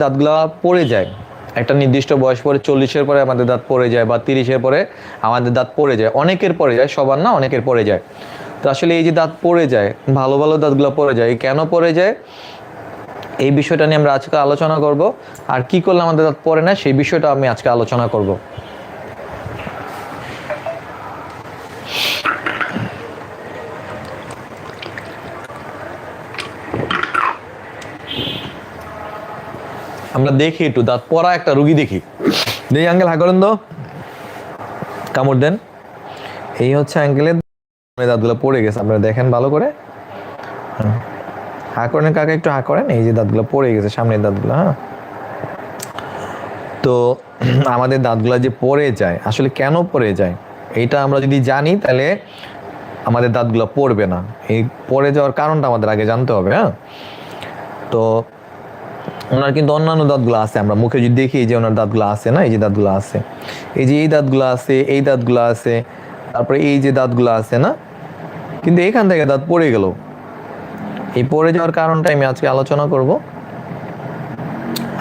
দাঁতগুলা পড়ে যায়। একটা নির্দিষ্ট বয়স পরে চল্লিশের পরে আমাদের দাঁত পড়ে যায় বা তিরিশের পরে আমাদের দাঁত পড়ে যায়। অনেকের পরে যায়, সবার না, অনেকের পড়ে যায়। তো আসলে এই যে দাঁত পড়ে যায়, ভালো ভালো দাঁতগুলো পড়ে যায় কেন পড়ে যায়? এই বিষয়টা নিয়ে আমরা আজকে আলোচনা করব। আর কি করলে আমাদের দাঁত পড়ে না, সেই বিষয়টা আমি আজকে আলোচনা করব। আমরা দেখি একটু, দাঁত পড়া একটা রুগী দেখি। দেখি আঙ্কেল হা করেন তো কামড় দেন। এই হচ্ছে আঙ্কেলের দাঁতগুলো পড়ে গেছে, আপনারা দেখেন ভালো করে। হা করেন কাকা একটু হা করেন? এই যে দাঁতগুলো পড়ে গেছে, সামনের দাঁতগুলো হ্যাঁ। তো আমাদের দাঁতগুলো যে পড়ে যায়, আসলে কেন পড়ে যায়, এইটা আমরা যদি জানি, তাহলে আমাদের দাঁতগুলো পড়বে না। এই পড়ে যাওয়ার কারণটা আমাদের আগে জানতে হবে হ্যাঁ। তো ওনার কিন্তু অন্যান্য দাঁতগুলো আছে, আমরা মুখে যদি দেখি যে ওনার দাঁতগুলো আছে না, এই যে দাঁতগুলো আছে, এই যে এই দাঁতগুলো আছে, এই দাঁতগুলো আছে, তারপরে এই যে দাঁতগুলো আছে না, কিন্তু এখান থেকে দাঁত পড়ে গেল। এই পড়ে যাওয়ার কারণটা আমি আজকে আলোচনা করব।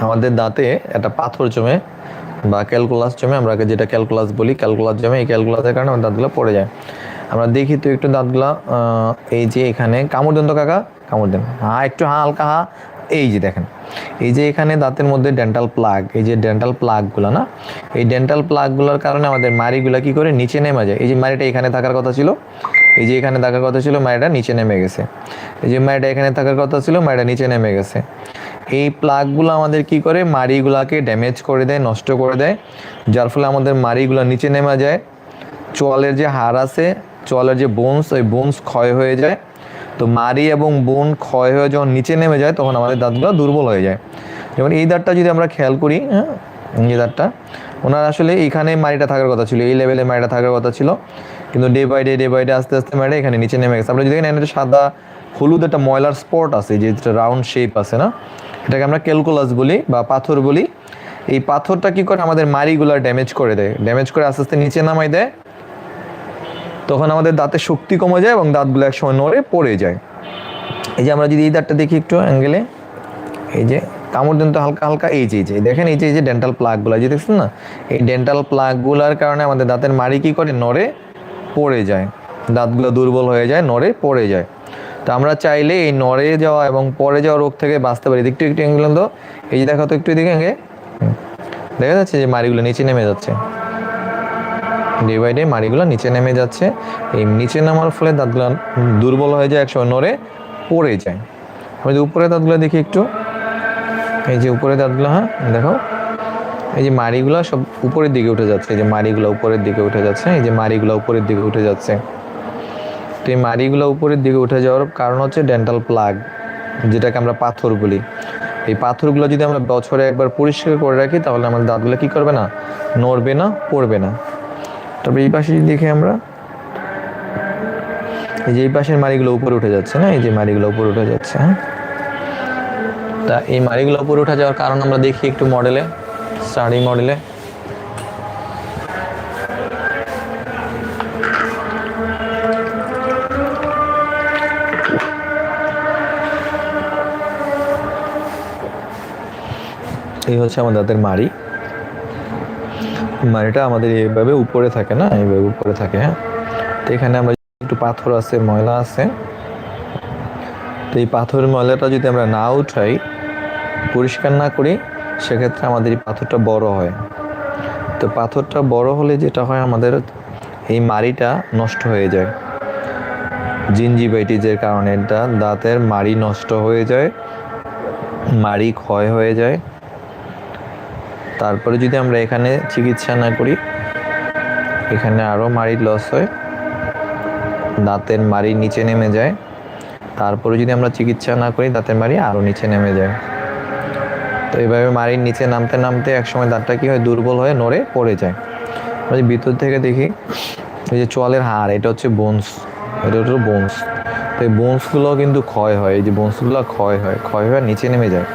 আমাদের দাঁতে একটা পাথর জমে বা ক্যালকুলাস জমে, আমরা যেটা ক্যালকুলাস বলি, ক্যালকুলাস জমে, এই ক্যালকুলাসের কারণে আমার দাঁতগুলো পড়ে যায়। আমরা দেখি তো একটু দাঁতগুলা এই যে এখানে, কামড় দেন তো কাকা, কামড় দেন। হা, একটু হা, হালকা হা এই যে দেখেন, এই যে এখানে দাঁতের মধ্যে ডেন্টাল প্লাগ এই যে ডেন্টাল প্লাগগুলো না, এই ডেন্টাল প্লাগগুলোর কারণে আমাদের মাড়িগুলো কি করে? নিচে নেমে যায়। এই যে মাড়িটা এখানে থাকার কথা ছিল, এই যে এখানে থাকার কথা ছিল, মাড়িটা নিচে নেমে গেছে। এই যে মাড়িটা এখানে থাকার কথা ছিল, মাড়িটা নিচে নেমে গেছে। এই প্লাগগুলো আমাদের কি করে? মাড়িগুলাকে ড্যামেজ করে দেয়, নষ্ট করে দেয়। যার ফলে আমাদের মাড়িগুলো নিচে নেমে যায়। চোয়ালের যে হাড় আছে, চোয়ালের যে বোনস ওই বোনস ক্ষয় হয়ে যায়। তো মারি এবং বোন ক্ষয় হয়ে যখন নিচে নেমে যায়, তখন আমাদের দাঁতগুলো দুর্বল হয়ে যায়। যেমন এই দাঁতটা যদি আমরা খেয়াল করি হ্যাঁ এই দাঁতটা, ওনার আসলে এইখানে মাড়িটা থাকার কথা ছিল, এই লেভেলে মাড়িটা থাকার কথা ছিল। কিন্তু day by day day by day আস্তে আস্তে মাড়িটা এখানে নিচে নেমে গেছে। আমরা যদি এখানে একটা সাদা, হলুদ একটা ময়লার স্পট আছে, যে রাউন্ড শেপ আছে, না? এটাকে আমরা ক্যালকুলাস বলি বা পাথর বলি। এই পাথরটা কি করে আমাদের মাড়িগুলো ড্যামেজ করে দেয়। ড্যামেজ করে আস্তে আস্তে নিচে নামাই দেয় তখন আমাদের দাঁতের শক্তি কমে যায় এবং দাঁতগুলো একসময় নড়ে পড়ে যায়। এই যে আমরা যদি এই দাঁতটা দেখি একটু অ্যাঙ্গেলে এই যে কামড় দেন তো হালকা হালকা, এই যে এই যে দেখেন এই যে এই যে ডেন্টাল প্লাগগুলো যে দেখছেন না? এই ডেন্টাল প্লাগগুলোর কারণে আমাদের দাঁতের মাড়ি কি করে? নড়ে পড়ে যায়। দাঁতগুলো দুর্বল হয়ে যায়, নড়ে পড়ে যায়। তো আমরা চাইলে এই নড়ে যাওয়া এবং পড়ে যাওয়া রোগ থেকে বাঁচতে পারি। একটু একটু অ্যাঙ্গেল তো। এই যে দেখো তো একটু এদিকে দেখা যাচ্ছে যে মাড়িগুলো নিচে নেমে যাচ্ছে। ডে বাই ডে মাড়িগুলো নিচে নেমে যাচ্ছে। এই নিচে নামার ফলে দাঁতগুলো দুর্বল হয়ে যায়, একসময় নড়ে পড়ে যায়। আমি যে উপরে দাঁতগুলো দেখি একটু। এই যে উপরে দাঁতগুলো হ্যাঁ দেখো। এই যে মাড়িগুলো সব উপরের দিকে উঠে যাচ্ছে, এই যে মাড়িগুলো উপরের দিকে উঠে যাচ্ছে, এই যে মাড়িগুলো উপরের দিকে উঠে যাচ্ছে। তো এই মাড়িগুলো উপরের দিকে উঠে যাওয়ার কারণ হচ্ছে ডেন্টাল প্লাগ যেটাকে আমরা পাথর বলি। এই পাথরগুলো যদি আমরা বছরে একবার পরিষ্কার করে রাখি, তাহলে আমাদের দাঁতগুলো কি করবে না? নড়বে না, পড়বে না। তবে এই পাশে যদি দেখি আমরা এই যে এই পাশের মাড়িগুলো উপরে উঠে যাচ্ছে না? এই যে মাড়িগুলো উপরে উঠে যাচ্ছে হ্যাঁ? তা এই মাড়িগুলো উপরে উঠে যাওয়ার কারণ আমরা দেখি একটু মডেলে, স্টাডি মডেলে। এই হচ্ছে আমার দাঁতের মাড়ি। মাড়িটা আমাদের এইভাবে উপরে থাকে না? এইভাবে উপরে থাকে হ্যাঁ? তো এখানে আমরা একটু পাথর আছে, ময়লা আছে। তো এই পাথরের ময়লাটা যদি আমরা না উঠাই, পরিষ্কার না করি, সেক্ষেত্রে আমাদের এই পাথরটা বড় হয়। তো পাথরটা বড় হলে যেটা হয়, আমাদের এই মাড়িটা নষ্ট হয়ে যায়। জিনজিবাইটিসের কারণে দাঁতের মাড়ি নষ্ট হয়ে যায়, মাড়ি ক্ষয় হয়ে যায়। তারপরে যদি আমরা এখানে চিকিৎসা না করি, এখানে আরও মাড়ি লস হয়, দাঁতের মাড়ি নিচে নেমে যায়। তারপরে যদি আমরা চিকিৎসা না করি, দাঁতের মাড়ি আরও নিচে নেমে যায়। তো এইভাবে মাড়ির নিচে নামতে নামতে একসময় দাঁতটা কি হয় দুর্বল হয়ে নড়ে পড়ে যায়। যদি ভিতর থেকে দেখি, এই যে চোয়ালের হাড়, এটা হচ্ছে বোনস এটা হচ্ছে বোনস তো এই বোনসগুলো কিন্তু ক্ষয় হয়, এই যে বোনসগুলো ক্ষয় হয়, ক্ষয় হয়ে নিচে নেমে যায়।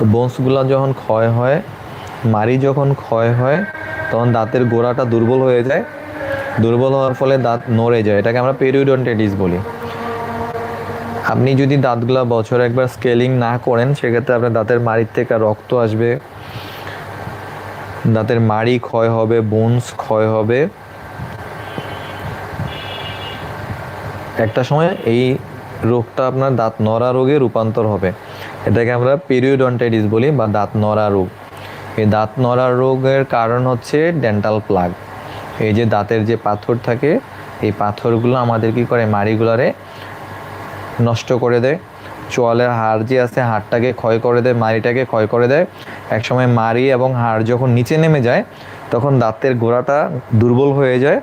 তো বোনসগুলো যখন ক্ষয় হয়, মারি যখন ক্ষয় হয়, তখন দাঁতের গোড়াটা দুর্বল হয়ে যায়। দুর্বল হওয়ার ফলে দাঁত নড়ে যায়। এটাকে আমরা পেরিওডন্টাইটিস বলি। আপনি যদি দাঁতগুলা বছরে একবার স্কেলিং না করেন, সেক্ষেত্রে আপনার দাঁতের মাড়ির থেকে রক্ত আসবে। দাঁতের মাড়ি ক্ষয় হবে বোনস ক্ষয় হবে। একটা সময় এই রোগটা আপনার দাঁত নড়া রোগে রূপান্তর হবে। এটাকে আমরা পেরিওডন্টাইটিস বলি বা দাঁত নড়া রোগ। এই দাঁত নড়া রোগের কারণ হচ্ছে ডেন্টাল প্লাগ এই যে দাঁতের যে পাথর থাকে, এই পাথরগুলো আমাদের কি করে? মাড়িগুলারে নষ্ট করে দেয়। চোয়ালের হাড় যে আছে, হাড়টাকে ক্ষয় করে দেয়, মাড়িটাকে ক্ষয় করে দেয়। একসময় মাড়ি এবং হাড় যখন নিচে নেমে যায়, তখন দাঁতের গোড়াটা দুর্বল হয়ে যায়।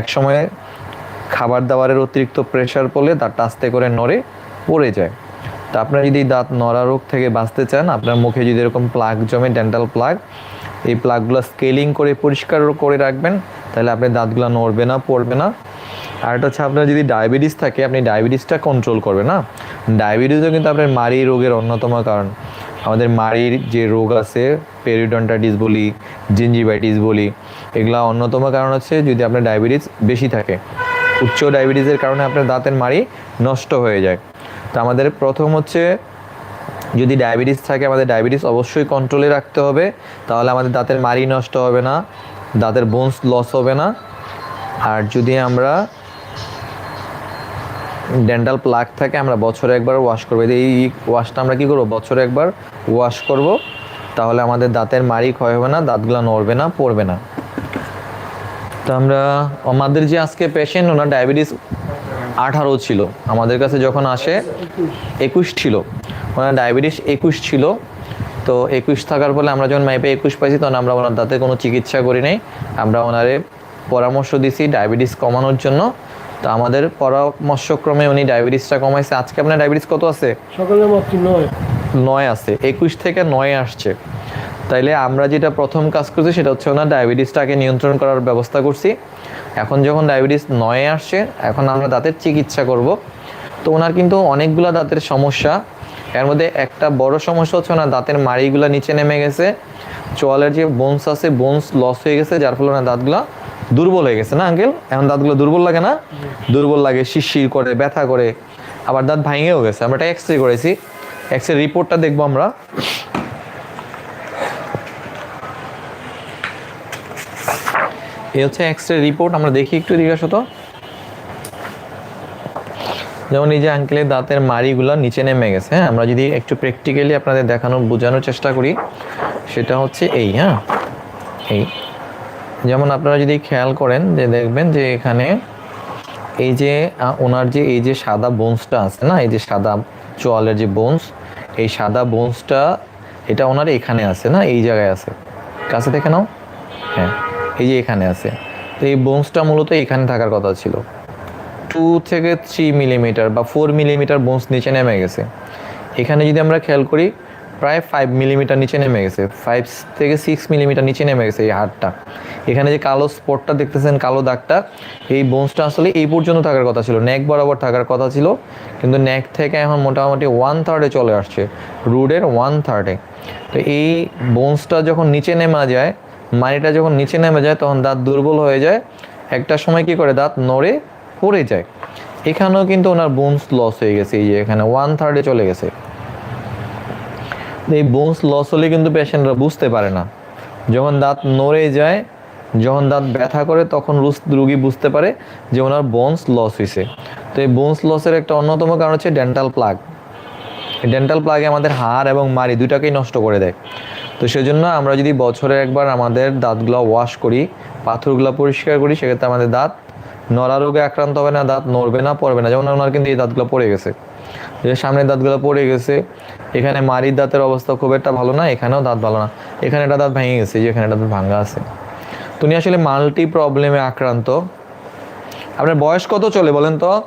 একসময় খাবার দাবারের অতিরিক্ত প্রেশার পড়লে দাঁতটা আস্তে করে নড়ে, পড়ে যায়। তা আপনার যদি দাঁত নড়া রোগ থেকে বাঁচতে চান, আপনার মুখে যদি এরকম প্লাগ জমে ডেন্টাল প্লাগ এই প্লাগগুলো স্কেলিং করে, পরিষ্কার করে রাখবেন, তাহলে আপনার দাঁতগুলো নড়বে না, পড়বে না। আর এটা হচ্ছে আপনার যদি ডায়াবেটিস থাকে, আপনি ডায়াবেটিসটা কন্ট্রোল করবেন, না? ডায়াবেটিসও কিন্তু আপনার মাড়ি রোগের অন্যতম কারণ। আমাদের মাড়ির যে রোগ আছে পেরিডন্টাইটিস বলি জিঞ্জিভাইটিস বলি, এগুলা অন্যতম কারণ হচ্ছে যদি আপনার ডায়াবেটিস বেশি থাকে। উচ্চ ডায়াবেটিসের কারণে আপনার দাঁতের মাড়ি নষ্ট হয়ে যায়। তো আমাদের প্রথম হচ্ছে, যদি ডায়াবেটিস থাকে, আমাদের ডায়াবেটিস অবশ্যই কন্ট্রোলে রাখতে হবে। তাহলে আমাদের দাঁতের মারি নষ্ট হবে না, দাঁতের বোনস লস হবে না। আর যদি আমরা ডেন্টাল প্লাগ থাকে, আমরা বছরে একবার ওয়াশ করব। এই ওয়াশটা আমরা কী করব? বছরে একবার ওয়াশ করব। তাহলে আমাদের দাঁতের মারি ক্ষয় হবে না, দাঁতগুলো নড়বে না, পড়বে না। তো আমরা আমাদের যে আজকে পেশেন্ট ওনার ডায়াবেটিস আঠারো ছিল। আমাদের কাছে যখন আসে একুশ ছিল। ওনার ডায়াবেটিস একুশ ছিল। তো একুশ থাকার ফলে আমরা যখন মাইপে একুশ পাইছি তখন আমরা ওনার দাঁতে কোনো চিকিৎসা করি নাই। আমরা ওনারে পরামর্শ দিছি ডায়াবেটিস কমানোর জন্য। তো আমাদের পরামর্শক্রমে উনি ডায়াবেটিসটা কমাইছে। আজকে আপনার ডায়াবেটিস কত আছে? সকালে নয়। নয় আছে। একুশ থেকে নয় আসছে। তাইলে আমরা যেটা প্রথম কাজ করছি সেটা হচ্ছে ওনার ডায়াবেটিসটাকে নিয়ন্ত্রণ করার ব্যবস্থা করছি। এখন যখন ডায়াবেটিস নয়ে আসছে, এখন আমরা দাঁতের চিকিৎসা করব। তো ওনার কিন্তু অনেকগুলো দাঁতের সমস্যা। এর মধ্যে একটা বড় সমস্যা হচ্ছে ওনার দাঁতের মাড়িগুলো নিচে নেমে গেছে। চোয়ালের যে বোনস আছে বোনস লস হয়ে গেছে, যার ফলে ওনার দাঁতগুলো দুর্বল হয়ে গেছে। না আঙ্কেল এখন দাঁতগুলো দুর্বল লাগে না? দুর্বল লাগে, শিরশির করে, ব্যথা করে। আবার দাঁত ভাঙেও গেছে। আমরা এটা এক্স রে করেছি। এক্স রে রিপোর্টটা দেখব আমরা। এই হচ্ছে এক্স রে রিপোর্ট আমরা দেখি একটু জিজ্ঞাসা তো। যেমন এই যে আঙ্কেলের দাঁতের মাড়িগুলো নিচে নেমে গেছে হ্যাঁ? আমরা যদি একটু প্র্যাকটিক্যালি আপনাদের দেখানোর, বোঝানোর চেষ্টা করি, সেটা হচ্ছে এই হ্যাঁ? এই। যেমন আপনারা যদি খেয়াল করেন, যে দেখবেন যে এখানে এই যে ওনার যে, এই যে সাদা বোনসটা আছে না, এই যে সাদা চোয়ালের যে বোনস এই সাদা বোনসটা এটা ওনার এখানে আছে না, এই জায়গায় আছে। কাছে দেখে নাও। হ্যাঁ। এই যে এখানে আছে। তো এই বোনসটা মূলত এখানে থাকার কথা ছিল। টু থেকে থ্রি মিলিমিটার বা ফোর মিলিমিটার বোনস নিচে নেমে গেছে। এখানে যদি আমরা খেয়াল করি, প্রায় ফাইভ মিলিমিটার নিচে নেমে গেছে। ফাইভ থেকে সিক্স মিলিমিটার নিচে নেমে গেছে এই হাড়টা। এখানে যে কালো স্পটটা দেখতেছেন, কালো দাগটা, এই বোনসটা আসলে এই পর্যন্ত থাকার কথা ছিল। নেক বরাবর থাকার কথা ছিল। কিন্তু নেক থেকে এখন মোটামুটি ওয়ান থার্ডে চলে আসছে। রুডের ওয়ান থার্ডে তো এই বোনসটা যখন নিচে নেমে যায় মাড়িটা যখন নিচে নেমে যায়, তখন দাঁত দুর্বল হয়ে যায়। একটা সময় কি করে? দাঁত নড়ে পড়ে যায়। এখানেও কিন্তু ওনার বোনস লস হয়ে গেছে। এই যে এখানে ওয়ান থার্ডে চলে গেছে। এই বোনস লস হলে কিন্তু পেশেন্টরা বুঝতে পারে না। যখন দাঁত নড়ে যায়, যখন দাঁত ব্যথা করে, তখন রুগী বুঝতে পারে যে ওনার বোনস লস হয়েছে। তো এই বোনস লসের একটা অন্যতম কারণ হচ্ছে ডেন্টাল প্লাগ ডেন্টাল প্লাগে আমাদের হাড় এবং মাড়ি দুটাকেই নষ্ট করে দেয়। তো সেজন্য আমরা যদি বছরে একবার আমাদের দাঁতগুলো ওয়াশ করি, পাথরগুলো পরিষ্কার করি, সেক্ষেত্রে আমাদের দাঁত নড়া রোগে আক্রান্ত হবে না, দাঁত নড়বে না, পড়বে না। যেমন ওনার কিন্তু এই দাঁতগুলো পড়ে গেছে। যে সামনের দাঁতগুলো পড়ে গেছে, এখানে মারির দাঁতের অবস্থা খুব একটা ভালো না, এখানেও দাঁত ভালো না। এখানে একটা দাঁত ভেঙে গেছে যে এখানে একটা দাঁত ভাঙা আছে। তুমি আসলে মাল্টি প্রবলেমে আক্রান্ত। আপনার বয়স কত চলে বলেন তো?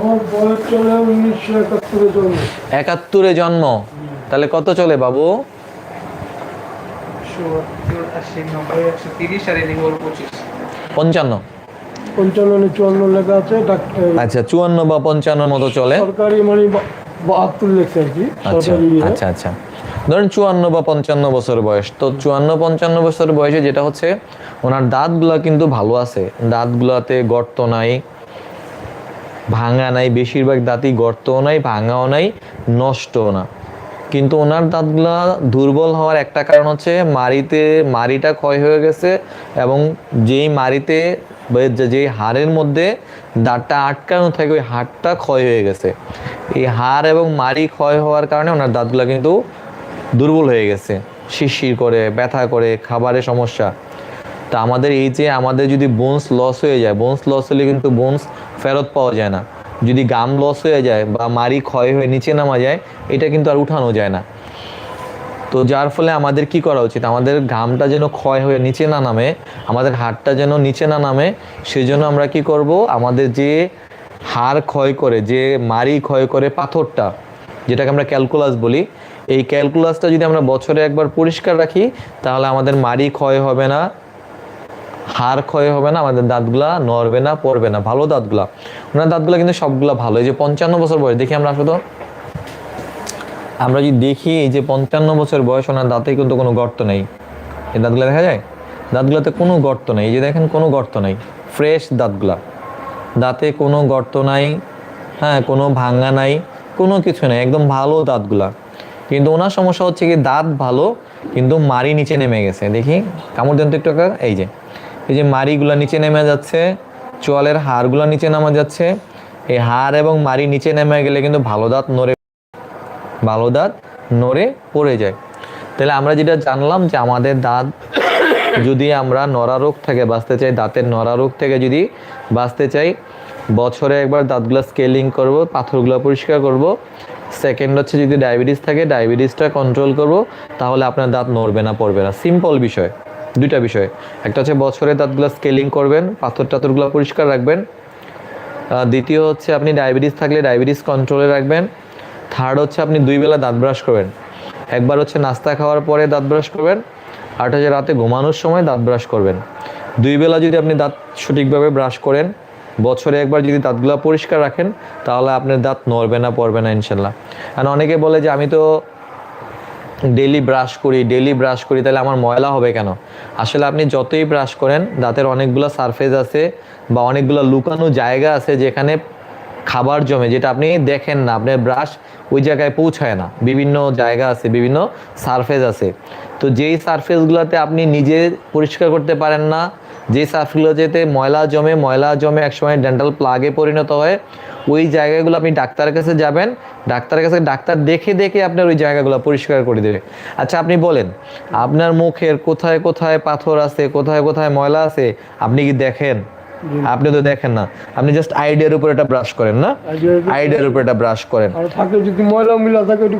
আমার বয়স চলে উনিশশো একাত্তরে জন্ম। একাত্তরে জন্ম? তাহলে কত চলে বাবু? পঞ্চান্ন। পঞ্চান্ন চুয়ান্ন লেখা আছে আচ্ছা চুয়ান্ন বা পঞ্চান্ন মতো চলে। সরকারি মানে বাহাত্তর লেখছে আর কি আচ্ছা ইয়ে। আচ্ছা আচ্ছা। ধরেন চুয়ান্ন বা পঞ্চান্ন বছর বয়স। তো চুয়ান্ন পঞ্চান্ন বছর বয়সে যেটা হচ্ছে ওনার দাঁতগুলা কিন্তু ভালো আছে। দাঁতগুলাতে গর্ত নাই ভাঙা নাই, বেশিরভাগ দাঁতই গর্তও নাই, ভাঙাও নাই, নষ্টও না। কিন্তু ওনার দাঁতগুলা দুর্বল হওয়ার একটা কারণ হচ্ছে মাড়িতে, মাড়িটা ক্ষয় হয়ে গেছে এবং যেই মাড়িতে যেই হাড়ের মধ্যে দাঁতটা আটকানো থাকে, ওই হাড়টা ক্ষয় হয়ে গেছে। এই হাড় এবং মাড়ি ক্ষয় হওয়ার কারণে ওনার দাঁতগুলা কিন্তু দুর্বল হয়ে গেছে। শিরশির করে, ব্যথা করে, খাবারের সমস্যা। তা আমাদের এই যে, আমাদের যদি বোনস লস হয়ে যায় বোনস লস হলে কিন্তু বোনস ফেরত পাওয়া যায় না। যদি গাম লস হয়ে যায় বা মারি ক্ষয় হয়ে নিচে নামা যায়, এটা কিন্তু আর উঠানো যায় না। তো যার ফলে আমাদের কি করা উচিত? আমাদের ঘামটা যেন ক্ষয় হয়ে নিচে না নামে, আমাদের হাড়টা যেন নিচে না নামে, সেজন্য আমরা কি করব? আমাদের যে হাড় ক্ষয় করে, যে মারি ক্ষয় করে পাথরটা, যেটাকে আমরা ক্যালকুলাস বলি, এই ক্যালকুলাসটা যদি আমরা বছরে একবার পরিষ্কার রাখি, তাহলে আমাদের মারি ক্ষয় হবে না হাড় ক্ষয় হবে না, আমাদের দাঁতগুলা নড়বে না, পড়বে না, ভালো দাঁতগুলা। ওনার দাঁতগুলা কিন্তু সবগুলা ভালো। এই যে পঞ্চান্ন বছর বয়স, দেখি আমরা আসলে আমরা যদি দেখি এই যে পঞ্চান্ন বছর বয়স, ওনার দাঁতে কিন্তু কোনো গর্ত নেই। এই দাঁতগুলো দেখা যায়? দাঁতগুলোতে কোনো গর্ত নেই। এই যে দেখেন, কোনো গর্ত নেই। ফ্রেশ দাঁতগুলা। দাঁতে কোনো গর্ত নাই হ্যাঁ কোনো ভাঙা নাই, কোনো কিছু নেই, একদম ভালো দাঁতগুলা। কিন্তু ওনার সমস্যা হচ্ছে কি, দাঁত ভালো, কিন্তু মারি নিচে নেমে গেছে। দেখি, কামড় দেন তো একটু? এই যে। এই যে মারিগুলা নিচে নেমে যাচ্ছে, চোয়ালের হাড়গুলো নিচে নামা যাচ্ছে, এই হাড় এবং মারি নিচে নেমে গেলে কিন্তু ভালো দাঁত নড়ে, ভালো দাঁত নড়ে পড়ে যায়। তাহলে আমরা যেটা জানলাম যে আমাদের দাঁত যদি আমরা নড়া রোগ থেকে বাঁচতে চাই, দাঁতের নড়া রোগ থেকে যদি বাঁচতে চাই, বছরে একবার দাঁতগুলো স্কেলিং করব, পাথরগুলো পরিষ্কার করব, সেকেন্ড হচ্ছে যদি ডায়াবেটিস থাকে, ডায়াবেটিসটা কন্ট্রোল করব, তাহলে আপনার দাঁত নড়বে না, পড়বে না। সিম্পল বিষয়। দুইটা বিষয়। একটা হচ্ছে বছরে দাঁতগুলো স্কেলিং করবেন, পাথর টাথরগুলো পরিষ্কার রাখবেন। দ্বিতীয় হচ্ছে আপনি ডায়াবেটিস থাকলে ডায়াবেটিস কন্ট্রোলে রাখবেন। থার্ড হচ্ছে আপনি দুই বেলা দাঁত ব্রাশ করবেন। একবার হচ্ছে নাস্তা খাওয়ার পরে দাঁত ব্রাশ করবেন। আর হচ্ছে রাতে ঘুমানোর সময় দাঁত ব্রাশ করবেন। দুই বেলা যদি আপনি দাঁত সঠিকভাবে ব্রাশ করেন, বছরে একবার যদি দাঁতগুলো পরিষ্কার রাখেন, তাহলে আপনার দাঁত নড়বে না, পড়বে না, ইনশাল্লাহ। আর অনেকে বলে যে, আমি তো ডেলি ব্রাশ করি ডেলি ব্রাশ করি, তাহলে আমার ময়লা হবে কেন? আসলে আপনি যতই ব্রাশ করেন, দাঁতের অনেকগুলো সারফেস আছে বা অনেকগুলো লুকানো জায়গা আছে যেখানে খাবার জমে, যেটা আপনি দেখেন না, আপনার ব্রাশ ওই জায়গায় পৌঁছায় না। বিভিন্ন জায়গা আছে, বিভিন্ন সারফেস আছে। তো যেই সারফেসগুলোতে আপনি নিজে পরিষ্কার করতে পারেন না যে সারফেসগুলো যেতে ময়লা জমে ময়লা জমে একসময় ডেন্টাল প্লাগে পরিণত হয় ওই জায়গাগুলো আপনি ডাক্তারের কাছে যাবেন ডাক্তারের কাছে ডাক্তার দেখে দেখে আপনার ওই জায়গাগুলো পরিষ্কার করে দেবে। আচ্ছা আপনি বলেন আপনার মুখের কোথায় কোথায় পাথর আছে কোথায় কোথায় ময়লা আছে আপনি কি দেখেন? আপনি তো দেখেন না। আপনি জাস্ট আইডিয়ার উপর এটা ব্রাশ করেন না? আইডিয়ার উপর? এটা ব্রাশ করেন। আর থাকে যদি ময়লা মিলা থাকে ওটি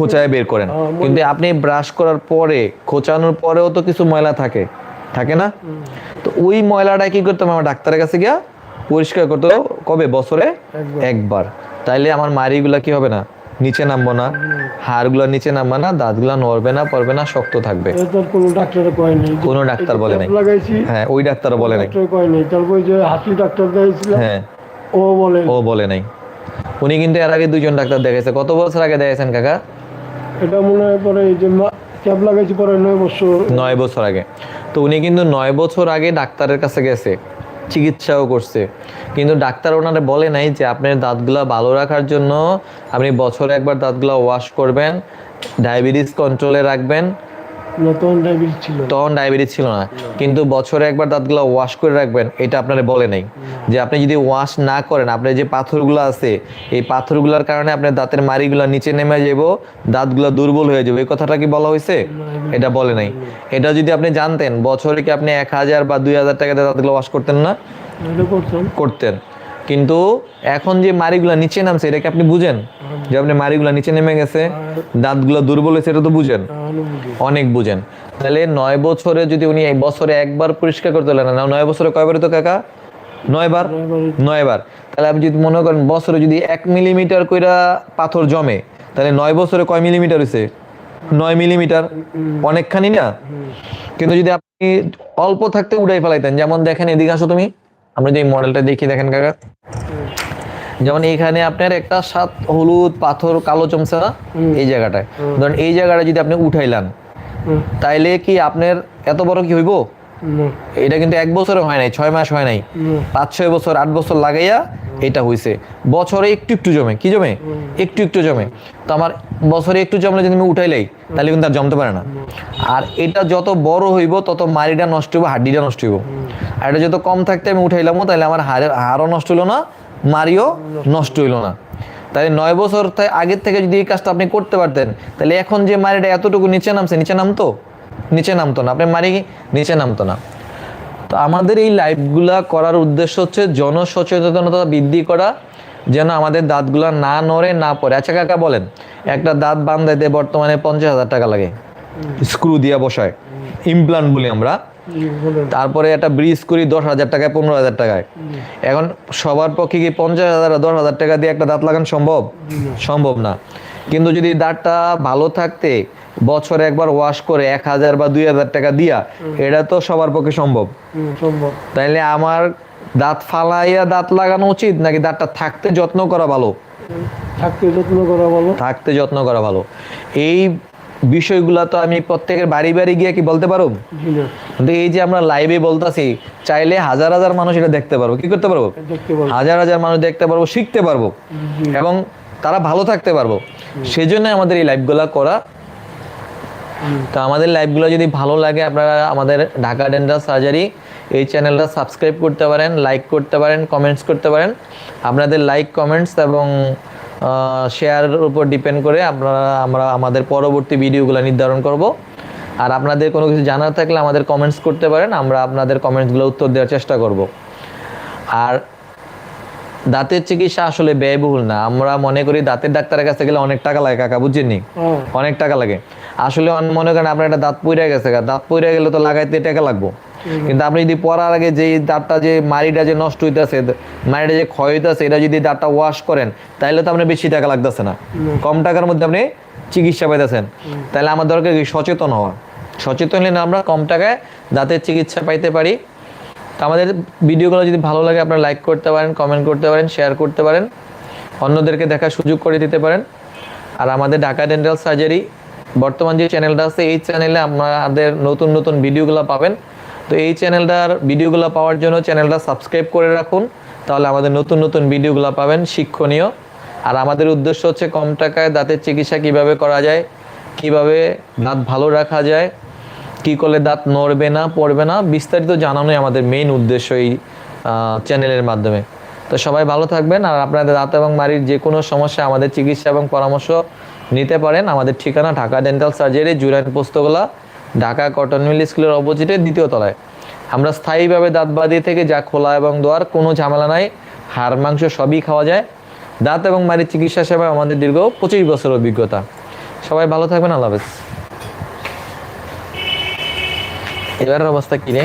খোঁচায় বের করেন। হ্যাঁ, কিন্তু আপনি ব্রাশ করার পরে খোঁচানোর পরেও তো কিছু ময়লা থাকে। থাকে না? তো ওই ময়লাটা কি করতে হবে আমার ডাক্তারের কাছে গিয়া পরিষ্কার করতে কবে? বছরে একবার। তাইলে আমার মাড়িগুলা কি হবে না? নিচে নামবো না। হাড়গুলো নিচে নামবে না। দাঁতগুলা নড়বে না পড়বে না শক্ত থাকবে। কোনো ডাক্তারে কয় নাই। কোনো ডাক্তার বলে নাই। হ্যাঁ ওই ডাক্তারও বলে নাই। কয় নাই। তারপর যে হাসি ডাক্তার হ্যাঁ। ও বলে ও বলে নাই। উনি কিন্তু এর আগে দুইজন ডাক্তার দেখেছে কত বছর আগে দেখেছেন কাকা? এটা মনে হয় পরে এই যে ক্যাব লাগাইছি পরে নয় বছর। নয় বছর আগে। তো উনি কিন্তু নয় বছর আগে ডাক্তারের কাছে গেছে, চিকিৎসাও করছে। কিন্তু ডাক্তার ওনারা বলে নাই যে আপনার দাঁতগুলো ভালো রাখার জন্য আপনি বছরে একবার দাঁতগুলো ওয়াশ করবেন ডায়াবেটিস কন্ট্রোলে রাখবেন তখন ডায়াবেটিস ছিল। তখন ডায়াবেটিস ছিল না। কিন্তু বছরে একবার দাঁতগুলো ওয়াশ করে রাখবেন এটা আপনারা বলে নাই। যে আপনি যদি ওয়াশ না করেন আপনার যে পাথরগুলো আছে এই পাথরগুলোর কারণে আপনার দাঁতের মাড়িগুলো নিচে নেমে যাব দাঁতগুলো দুর্বল হয়ে যাবে। এই কথাটা কি বলা হয়েছে? এটা বলে নাই। এটা যদি আপনি জানতেন বছরে কি আপনি এক হাজার বা দুই হাজার টাকা দিয়ে দাঁতগুলো ওয়াশ করতেন না? করতেন। কিন্তু এখন যে মাড়িগুলো নিচে নামছে, এটা কি আপনি বুঝেন? যে আপনি মাড়িগুলো নিচে নেমে গেছে, দাঁতগুলো দুর্বল হয়েছে, এটা তো বুঝেন? অনেক বুঝেন। তাহলে নয় বছরে যদি উনি এই বছরে একবার পরিষ্কার করতে পারলেন না, নয় বছরে কয়বার তো কাকা? নয় বার নয় বার তাহলে আপনি যদি মনে করেন বছরে যদি এক মিলিমিটার কইরা পাথর জমে, তাহলে নয় বছরে কয় মিলিমিটার হয়েছে নয় মিলিমিটার অনেকখানি না? কিন্তু যদি আপনি অল্প থাকতে উড়াই ফেলাইতেন, যেমন দেখেন এদিকে আসো তুমি। আমরা যদি মডেলটা দেখি দেখেন কাকা। যেমন এখানে আপনার একটা সাত হলুদ পাথর কালো চমচা এই জায়গাটায়। ধরেন এই জায়গাটা যদি আপনি উঠাইলান তাইলে কি আপনার এত বড় কি হইব? এটা কিন্তু এক বছরে হয় নাই ছয় মাস হয় নাই। পাঁচ ছয় বছর আট বছর লাগাইয়া এটা হয়েছে বছরে একটু একটু জমে। কি জমে? একটু একটু জমে। তো আমার বছরে একটু জমলে যদি আমি উঠাইলাই তাহলে কিন্তু আর জমতে পারে না। আর এটা যত বড় হইব, তত মারিটা নষ্ট হইব, হাড্ডিটা নষ্ট হইব। আর এটা যত কম থাকতে আমি উঠাইলামও তাহলে আমার হাড়ের হাড়ও নষ্ট হইল না মারিও নষ্ট হইল না। তাহলে নয় বছর আগের থেকে যদি এই কাজটা আপনি করতে পারতেন, তাহলে এখন যে মারিটা এতটুকু নিচে নামছে, নিচে নামতো? নিচে নামতো না। আপনি মারি নিচে নামতো না। তো আমাদের এই লাইভগুলা করার উদ্দেশ্য হচ্ছে জনসচেতনতা বৃদ্ধি করা, যেন আমাদের দাঁতগুলা না নড়ে, না পড়ে। আচ্ছা কাকা বলেন, একটা দাঁত বান্ধাইতে বর্তমানে পঞ্চাশ হাজার টাকা লাগে। স্ক্রু দিয়া বসায়। ইমপ্লান্ট বলি আমরা। তারপরে একটা ব্রিজ করি দশ হাজার টাকায়, পনেরো হাজার টাকায়। এখন সবার পক্ষে কি পঞ্চাশ হাজার দশ হাজার টাকা দিয়ে একটা দাঁত লাগানো সম্ভব? সম্ভব না। কিন্তু যদি দাঁতটা ভালো থাকতে বছরে একবার ওয়াশ করে এক হাজার বা দুই হাজার টাকা দিয়া এটা তো সবার পক্ষে সম্ভব? সম্ভব। তাইলে আমার দাঁত ফালাইয়া দাঁত লাগানো উচিত নাকি দাঁতটা থাকতে যত্ন করা ভালো? থাকতে যত্ন করা ভালো। থাকতে যত্ন করা ভালো। এই বিষয়গুলো তো আমি প্রত্যেকের বাড়ি বাড়ি গিয়ে কি বলতে পারব? কিন্তু এই যে আমরা লাইভে বলতাছি চাইলে হাজার হাজার মানুষ এটা দেখতে পারব। কি করতে পারব? হাজার হাজার মানুষ দেখতে পারব শিখতে পারব এবং তারা ভালো থাকতে পারব। সেজন্য আমাদের এই লাইভগুলো করা তো আমাদের লাইভগুলো যদি ভালো লাগে আপনারা আমাদের ঢাকা ডেন্টাল সার্জারি এই চ্যানেলটা সাবস্ক্রাইব করতে পারেন লাইক করতে পারেন কমেন্টস করতে পারেন। আপনাদের লাইক কমেন্টস এবং শেয়ারের উপর ডিপেন্ড করে আপনারা আমরা আমাদের পরবর্তী ভিডিওগুলো নির্ধারণ করব। আর আপনাদের কোনো কিছু জানার থাকলে আমাদের কমেন্টস করতে পারেন আমরা আপনাদের কমেন্টসগুলো উত্তর দেওয়ার চেষ্টা করব। আর দাঁতের চিকিৎসা আসলে ব্যয়বহুল না। আমরা মনে করি দাঁতের ডাক্তারের কাছে গেলে অনেক টাকা লাগে কাকা বুঝছেননি? হ্যাঁ অনেক টাকা লাগে। আসলে অন- মনে করেন আপনার একটা দাঁত পইরা গেছে গা, দাঁত পইরা গেলে তো লাগাইতে টাকা লাগবো। কিন্তু আপনি যদি পরার আগে যে দাঁতটা যে মাড়িটা যে নষ্ট হইতেছে মাড়িটা যে ক্ষয় হইতেছে এটা যদি দাঁতটা ওয়াশ করেন তাহলে তো আপনার বেশি টাকা লাগতেছে না। কম টাকার মধ্যে আপনি চিকিৎসা পাইতেছেন। তাহলে আমার দরকার কি সচেতন হওয়া। সচেতন হলে না আমরা কম টাকায় দাঁতের চিকিৎসা পাইতে পারি। তো আমাদের ভিডিওগুলো যদি ভালো লাগে আপনারা লাইক করতে পারেন কমেন্ট করতে পারেন শেয়ার করতে পারেন। অন্যদেরকে দেখার সুযোগ করে দিতে পারেন। আর আমাদের ঢাকা ডেন্টাল সার্জারি বর্তমান যে চ্যানেলটা আছে, এই চ্যানেলে আপনাদের নতুন নতুন ভিডিওগুলো পাবেন। তো এই চ্যানেলটার ভিডিওগুলো পাওয়ার জন্য চ্যানেলটা সাবস্ক্রাইব করে রাখুন, তাহলে আমাদের নতুন নতুন ভিডিওগুলো পাবেন শিক্ষণীয়। আর আমাদের উদ্দেশ্য হচ্ছে কম টাকায় দাঁতের চিকিৎসা কীভাবে করা যায়, কীভাবে দাঁত ভালো রাখা যায়, কি করলে দাঁত নড়বে না, পড়বে না, বিস্তারিত জানানোই আমাদের মেইন উদ্দেশ্য এই চ্যানেলের মাধ্যমে। তো সবাই ভালো থাকবেন, আর আপনাদের দাঁত এবং মাড়ির যে কোনো সমস্যা, আমাদের চিকিৎসা এবং পরামর্শ নিতে পারেন। আমাদের ঠিকানা Dhaka dental surgery Jurain Postogola, Dhaka cotton mill স্কুলের অপোজিটে দ্বিতীয় তলায়। আমরা স্থায়ীভাবে দাঁত বাদি থেকে যা খোলা এবং দোয়ার কোনো ঝামেলা নাই, হাড়, মাংস সবই খাওয়া যায়। দাঁত এবং মাড়ির চিকিৎসা সেবায় আমাদের দীর্ঘ পঁচিশ বছর অভিজ্ঞতা। সবাই ভালো থাকবেন, আল্লাহ হাফেজ। এবারের অবস্থা কি রে?